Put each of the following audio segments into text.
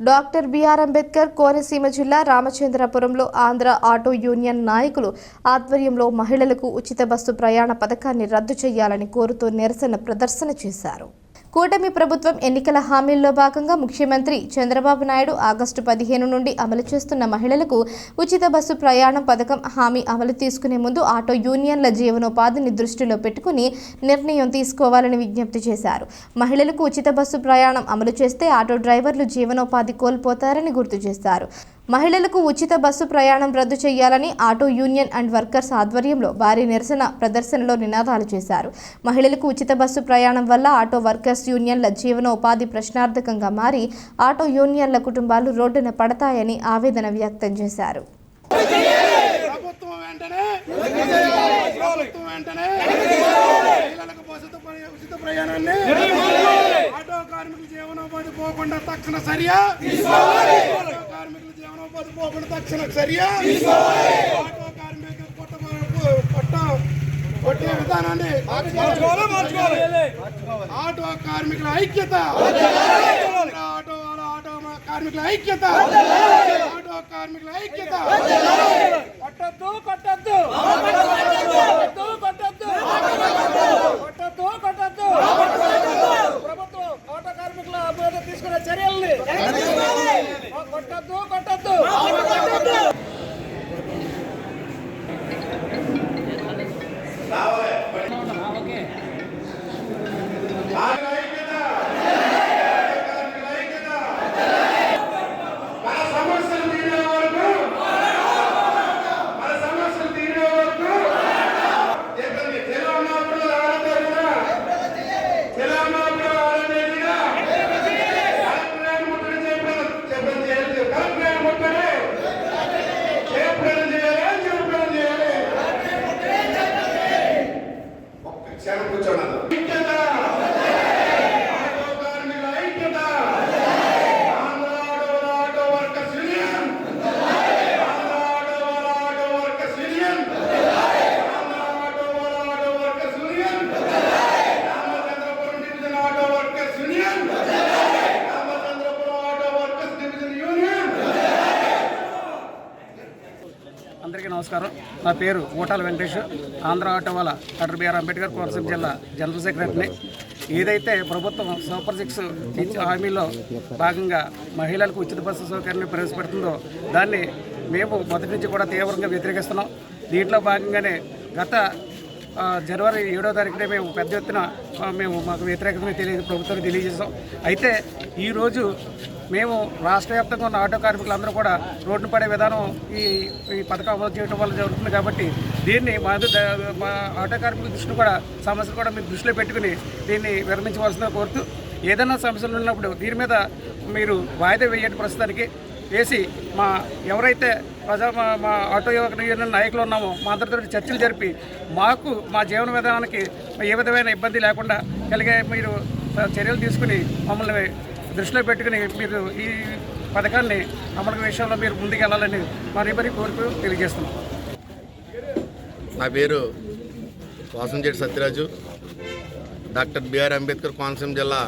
Doctor BR Ambedkar Konaseema జిల్లా రామచంద్రపురంలో Andhra auto union నాయకులు ఆధ్వర్యంలో మహిళలకు ఉచిత బస్సు ప్రయాణ పథకాన్ని రద్దు చేయాలని కోరుతూ నిరసన ప్రదర్శన చేశారు. కూటమి ప్రభుత్వం ఎన్నికల హామీల్లో భాగంగా ముఖ్యమంత్రి చంద్రబాబు నాయుడు ఆగస్టు పదిహేను నుండి అమలు చేస్తున్న మహిళలకు ఉచిత బస్సు ప్రయాణం పథకం హామీ అమలు తీసుకునే ముందు ఆటో యూనియన్ల జీవనోపాధిని దృష్టిలో పెట్టుకుని నిర్ణయం తీసుకోవాలని విజ్ఞప్తి చేశారు. మహిళలకు ఉచిత బస్సు ప్రయాణం అమలు చేస్తే ఆటో డ్రైవర్లు జీవనోపాధి కోల్పోతారని గుర్తు చేశారు. మహిళలకు ఉచిత బస్సు ప్రయాణం రద్దు చేయాలని ఆటో యూనియన్ అండ్ వర్కర్స్ ఆధ్వర్యంలో భారీ నిరసన ప్రదర్శనలో నినాదాలు చేశారు. మహిళలకు ఉచిత బస్సు ప్రయాణం వల్ల ఆటో వర్కర్స్ యూనియన్ల జీవనోపాధి ప్రశ్నార్థకంగా మారి ఆటో యూనియన్ల కుటుంబాలు రోడ్డున పడతాయని ఆవేదన వ్యక్తం చేశారు. ప్రభుత్వం వెంటనే ప్రభుత్వం వెంటనే ఉచిత ప్రయాణాన్ని జీవనోపాధి పోకుండా తక్షణ చర్య. ఆటో కార్మికుల జీవనోపాధి పోకుండా తక్షణ చర్య. ఆటో కార్మికుల పొట్ట పొట్ట కొట్టే విధానాన్ని ఆటో కార్మికుల ఐక్యత. ఆటో ఆటో కార్మికుల ఐక్యత. ఆటో కార్మికుల ఐక్యత. ಕೊಟ್ಟದ್ದು ಕೊಟ್ಟ నమస్కారం. నా పేరు ఊటాల వెంకటేష్. ఆంధ్ర ఆటో వాళ్ళ doctor B R Ambedkar Konaseema జిల్లా జనరల్ సెక్రటరీని ఏదైతే ప్రభుత్వం సూపర్ సిక్స్ హామీలో భాగంగా మహిళలకు ఉచిత బస్సు సౌకర్యాన్ని ప్రవేశపెడుతుందో దాన్ని మేము మొదటి నుంచి కూడా తీవ్రంగా వ్యతిరేకిస్తున్నాం. దీంట్లో భాగంగానే గత జనవరి ఏడో తారీఖునే మేము పెద్ద ఎత్తున మేము మాకు వ్యతిరేకతను తెలియదు ప్రభుత్వానికి తెలియజేసాం అయితే ఈరోజు మేము రాష్ట్ర వ్యాప్తంగా ఉన్న ఆటో కార్మికులందరూ కూడా రోడ్డు పడే విధానం ఈ ఈ పథకం అమలు చేయడం వల్ల జరుగుతుంది కాబట్టి దీన్ని మా ఆటో కార్మికుల దృష్టిని కూడా సమస్యలు కూడా మీరు దృష్టిలో పెట్టుకుని దీన్ని విరమించవలసిందిగా కోరుతూ ఏదైనా సమస్యలు ఉన్నప్పుడు దీని మీద మీరు వాయిదా వేయండి ప్రస్తుతానికి. వేసి మా ఎవరైతే ప్రజా మా మా ఆటో యువక యూనియన్ నాయకులు ఉన్నామో మా అందరితో చర్చలు జరిపి మాకు మా జీవన విధానానికి ఏ విధమైన ఇబ్బంది లేకుండా కలిగే మీరు చర్యలు తీసుకుని మమ్మల్ని దృష్టిలో పెట్టుకుని మీరు ఈ పథకాన్ని అమలు విషయంలో మీరు ముందుకెళ్ళాలని మరీ మరీ కోరిక తెలియజేస్తున్నాం. నా పేరు Vasanjeti Satyaraju. Doctor B R Ambedkar Konaseema జిల్లా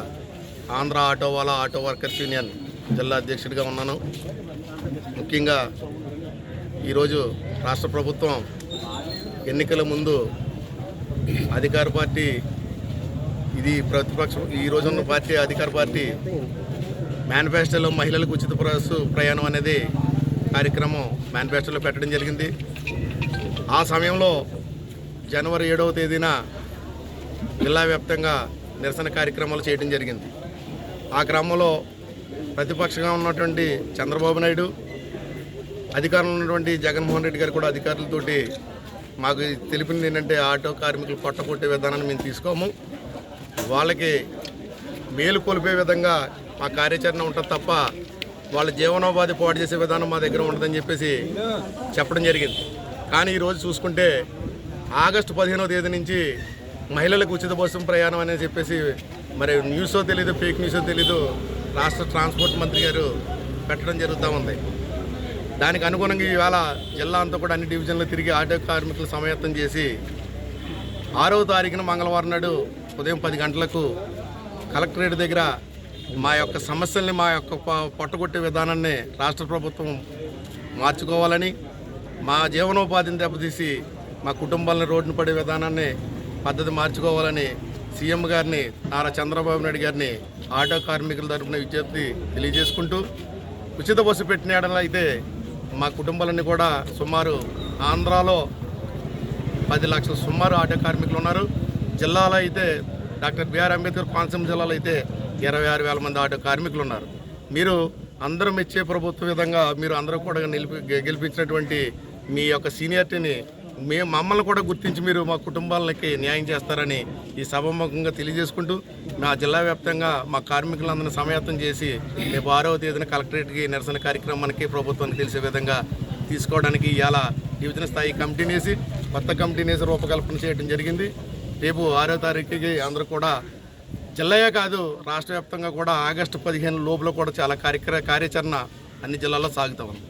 ఆంధ్ర ఆటో వాళ్ళ ఆటో వర్కర్స్ యూనియన్ జిల్లా అధ్యక్షుడిగా ఉన్నాను. ముఖ్యంగా ఈరోజు రాష్ట్ర ప్రభుత్వం ఎన్నికల ముందు అధికార పార్టీ ఇది ప్రతిపక్షం. ఈ రోజున్న పార్టీ అధికార పార్టీ మేనిఫెస్టోలో మహిళలకు ఉచిత బస్సు ప్రయాణం అనేది కార్యక్రమం మేనిఫెస్టోలో పెట్టడం జరిగింది. ఆ సమయంలో జనవరి ఏడవ తేదీన జిల్లా వ్యాప్తంగా నిరసన కార్యక్రమాలు చేయడం జరిగింది. ఆ క్రమంలో ప్రతిపక్షంగా ఉన్నటువంటి చంద్రబాబు నాయుడు అధికారంలో ఉన్నటువంటి జగన్మోహన్ రెడ్డి గారు కూడా అధికారులతోటి మాకు తెలిపింది ఏంటంటే ఆటో కార్మికులు పొట్ట కొట్టే విధానాన్ని మేము తీసుకోము. వాళ్ళకి మేలు కొలిపే విధంగా మా కార్యాచరణ ఉంటుంది తప్ప వాళ్ళ జీవనోపాధి పాడు చేసే విధానం మా దగ్గర ఉండదని చెప్పేసి చెప్పడం జరిగింది. కానీ ఈరోజు చూసుకుంటే ఆగస్టు పదిహేనవ తేదీ నుంచి మహిళలకు ఉచిత బస్సు ప్రయాణం అనేది చెప్పేసి మరి న్యూసో తెలీదు ఫేక్ న్యూసో తెలీదు రాష్ట్ర ట్రాన్స్పోర్ట్ మంత్రి గారు పెట్టడం జరుగుతూ ఉంది. దానికి అనుగుణంగా ఇవాళ జిల్లా అంతా కూడా అన్ని డివిజన్లు తిరిగి ఆటో కార్మికులు సమాయత్తం చేసి ఆరవ తారీఖున మంగళవారం నాడు ఉదయం పది గంటలకు కలెక్టరేట్ దగ్గర మా యొక్క సమస్యల్ని మా యొక్క పొట్టగొట్టే విధానాన్ని రాష్ట్ర ప్రభుత్వం మార్చుకోవాలని మా జీవనోపాధిని దెబ్బతీసి మా కుటుంబాలను రోడ్డున పడే విధానాన్ని పద్ధతి మార్చుకోవాలని సీఎం గారిని నారా చంద్రబాబు నాయుడు గారిని ఆటో కార్మికుల తరఫున విజ్ఞప్తి తెలియజేసుకుంటూ ఉచిత బస్సు పెట్టిన ఏడలో అయితే మా కుటుంబాలన్నీ కూడా సుమారు ఆంధ్రాలో పది లక్షల సుమారు ఆటో కార్మికులు ఉన్నారు. జిల్లాలో అయితే డాక్టర్ బిఆర్ అంబేద్కర్ కోనసీమ జిల్లాలో అయితే ఇరవై ఆరు వేల మంది ఆటో కార్మికులు ఉన్నారు మీరు అందరూ మెచ్చే ప్రభుత్వ విధంగా మీరు అందరూ కూడా నిలిపి గెలిపించినటువంటి మీ యొక్క సీనియారిటీని మేము మమ్మల్ని కూడా గుర్తించి మీరు మా కుటుంబాలకి న్యాయం చేస్తారని ఈ సభముఖంగా తెలియజేసుకుంటూ మా జిల్లా వ్యాప్తంగా మా కార్మికులందరినీ సమయత్తం చేసి రేపు ఆరవ తేదీన కలెక్టరేట్కి నిరసన కార్యక్రమానికి ప్రభుత్వానికి తెలిసే విధంగా తీసుకోవడానికి ఇవాళ డివిజన్ స్థాయి కమిటీని వేసి కొత్త కమిటీని వేసి రూపకల్పన చేయడం జరిగింది. రేపు ఆరో తారీఖుకి అందరూ కూడా జిల్లాయే కాదు రాష్ట్ర వ్యాప్తంగా కూడా ఆగస్టు పదిహేను లోపల కూడా చాలా కార్యక్ర కార్యాచరణ అన్ని జిల్లాల్లో సాగుతూ ఉంది.